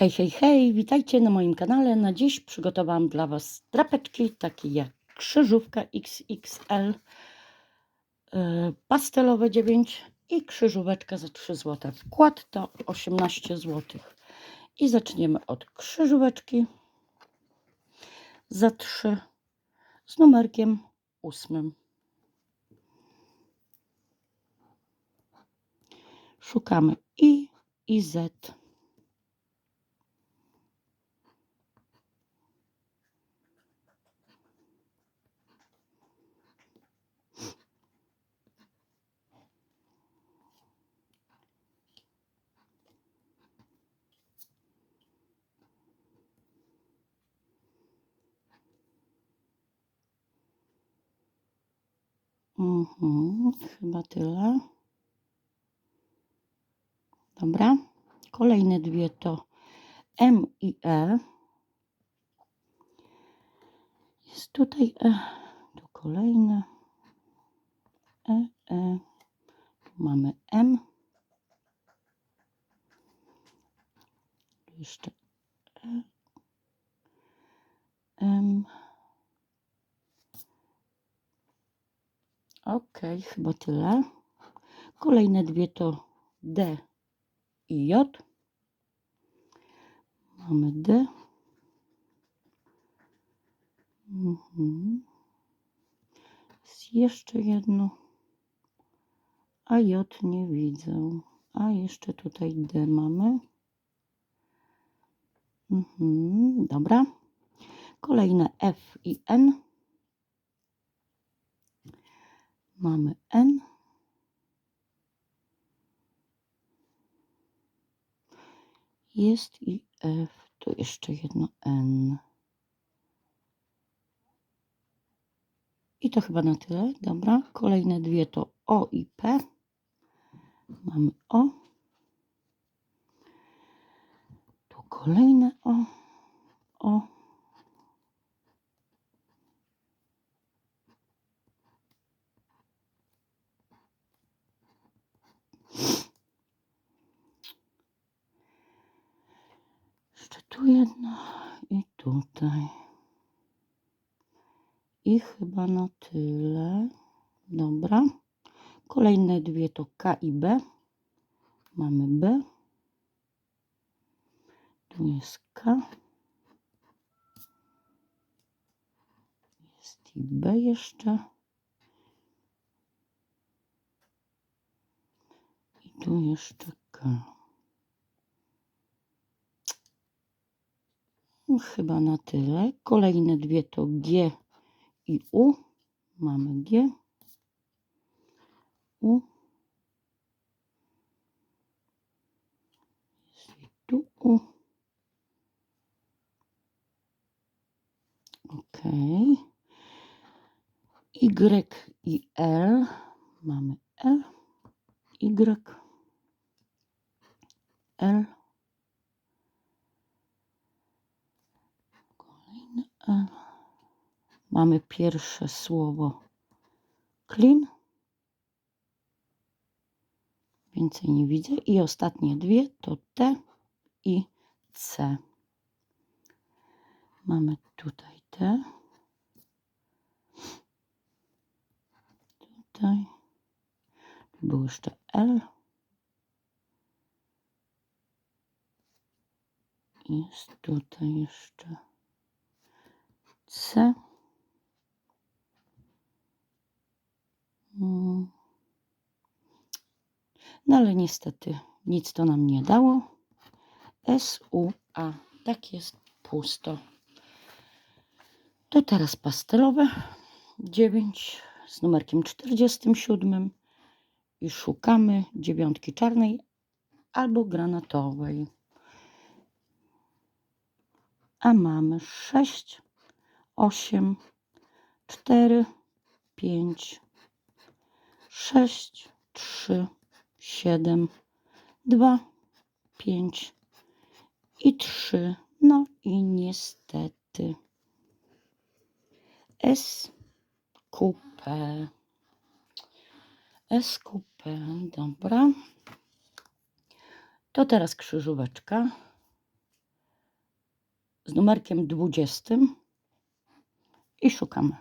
Hej, hej, hej, witajcie na moim kanale. Na dziś przygotowałam dla Was drapeczki takie jak krzyżówka XXL, yy, pastelowe 9 i krzyżóweczka za 3 zł. Wkład to 18 zł. I zaczniemy od krzyżóweczki za 3 z numerkiem 8. Szukamy I i Z. Mhm, chyba tyle. Dobra. Kolejne dwie to M i E. Jest tutaj E. Tu kolejne. E, E. Tu mamy M. Jeszcze E. M. Ok, chyba tyle. Kolejne dwie to D i J. Mamy D. Mhm. Jest jeszcze jedno. A J nie widzę. A jeszcze tutaj D mamy. Mhm. Dobra. Kolejne F i N. Mamy N. Jest i F. Tu jeszcze jedno N. I to chyba na tyle. Dobra. Kolejne dwie to O i P. Mamy O. Tu kolejne O. O. Jeszcze tu jedno i tutaj. I chyba na tyle. Dobra. Kolejne dwie to K i B. Mamy B. Tu jest K. Jest i B jeszcze. I tu jeszcze K. Chyba na tyle. Kolejne dwie to G i U. Mamy G. U. Jest i tu U. Ok. Y i L. Mamy L. Y. L. Kolejne L. Mamy pierwsze słowo clean. Więcej nie widzę. I ostatnie dwie to T i C. Mamy tutaj T. Tutaj. Tu był jeszcze L. Jest tutaj jeszcze C. No ale niestety nic to nam nie dało. S, U, A. Tak jest pusto. To teraz pastelowe 9 z numerkiem 47 i szukamy dziewiątki czarnej albo granatowej. A mamy 6, 8, 4, 5, 6, 3, 7, 2, 5 i 3. No i niestety SQP. SQP, dobra. To teraz krzyżóweczka. z numerkiem 20 i szukamy.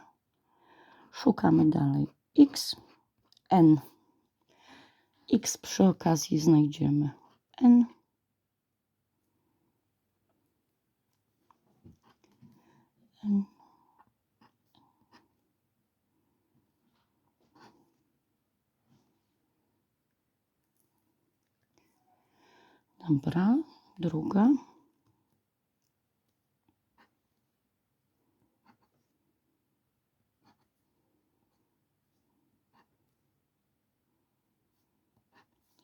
Szukamy dalej X, N. X przy okazji znajdziemy N. N. Dobra, druga.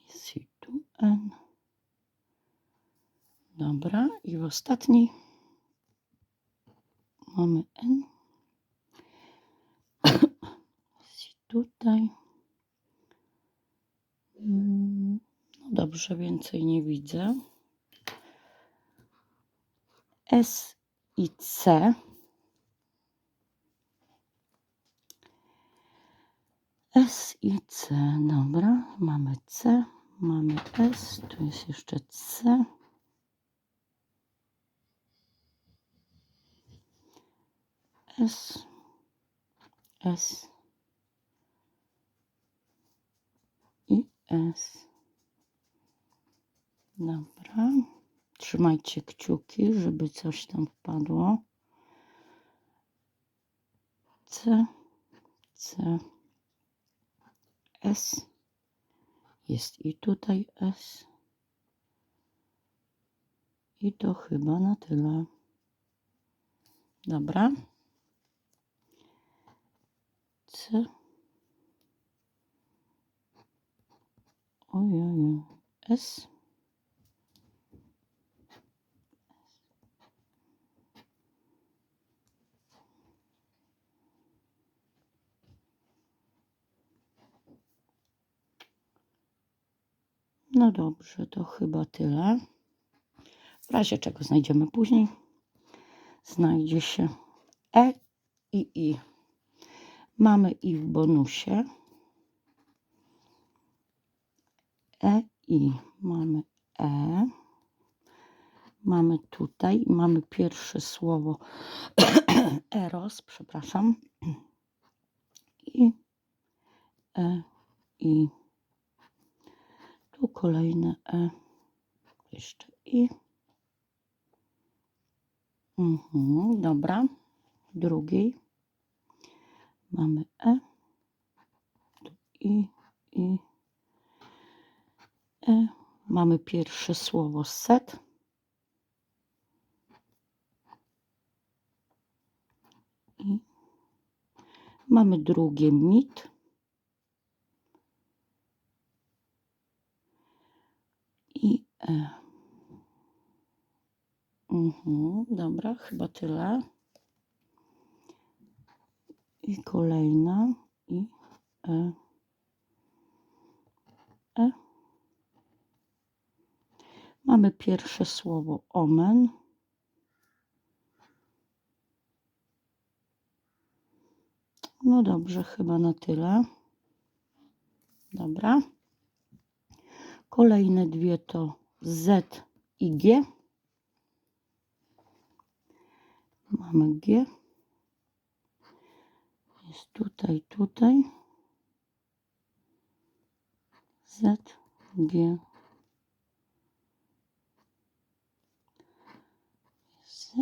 Jest i tu N. Dobra, i w ostatniej mamy N. Tutaj. No dobrze, więcej nie widzę. S i C. S i C, dobra, mamy C, mamy S, tu jest jeszcze C. S, S i S. Dobra. Trzymajcie kciuki, żeby coś tam wpadło. C, C, S. Jest i tutaj S. I to chyba na tyle. Dobra. C. Ojej. S. No dobrze, to chyba tyle. W razie czego znajdziemy później. Znajdzie się E i I. Mamy I w bonusie. E i mamy E. Mamy tutaj, mamy pierwsze słowo Eros, przepraszam. I E i tu kolejne E. Jeszcze I. Mhm, dobra. Drugiej mamy E. Tu I, I. E. Mamy pierwsze słowo set. I mamy drugie mit. I E. Mhm, dobra, chyba tyle. I kolejna. I E. E. Mamy pierwsze słowo omen. No dobrze, chyba na tyle. Dobra. Kolejne dwie to Z i G. Mamy G. Jest tutaj, tutaj. Z, G. Z.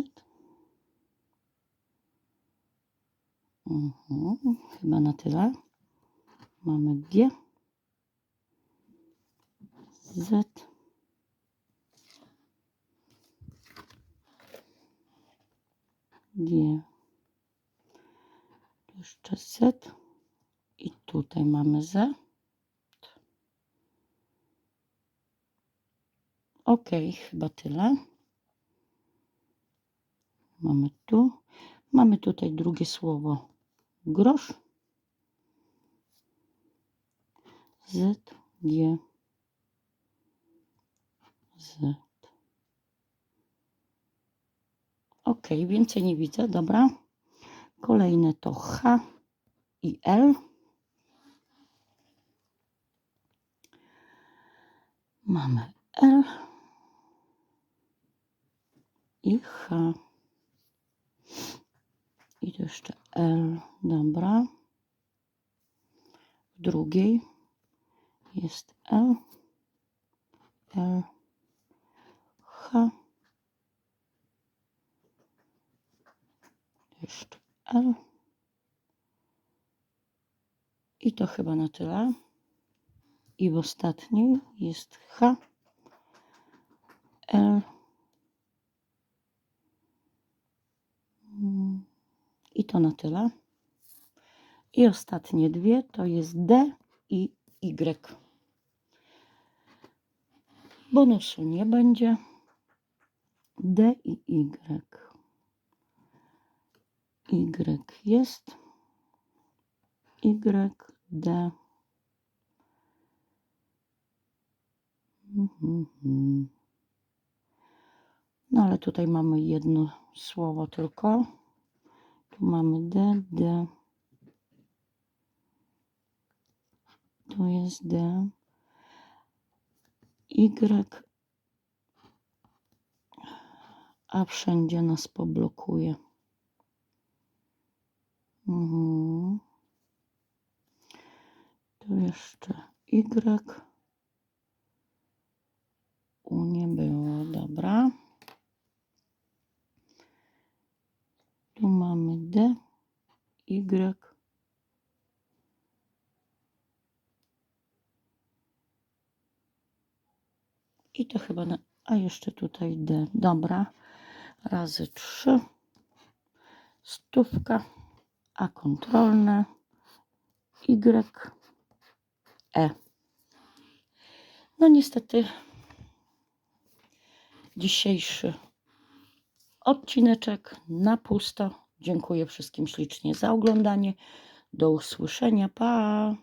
Mhm, chyba na tyle. Mamy G. Z. G. Jeszcze Z. I tutaj mamy Z. Ok, chyba tyle. Mamy tu. Mamy tutaj drugie słowo. Grosz. Z, G, Z. Ok, więcej nie widzę, dobra. Kolejne to H i L. Mamy L i H. I jeszcze L, dobra. W drugiej jest L, L, H. I to chyba na tyle. I w ostatniej jest H, L. I to na tyle. I ostatnie dwie to jest D i Y. Bonusu nie będzie. D i Y. Y jest. Y, D. No ale tutaj mamy jedno słowo tylko. Tu mamy D, D. Tu jest D. Y. A wszędzie nas poblokuje. Mhm. Tu jeszcze Y. U nie było, dobra. Tu mamy D, Y. I to chyba, na, a jeszcze tutaj D. Dobra, razy 3. Stówka, a kontrolne Y, E. No niestety dzisiejszy odcineczek na pusto. Dziękuję wszystkim ślicznie za oglądanie. Do usłyszenia. Pa!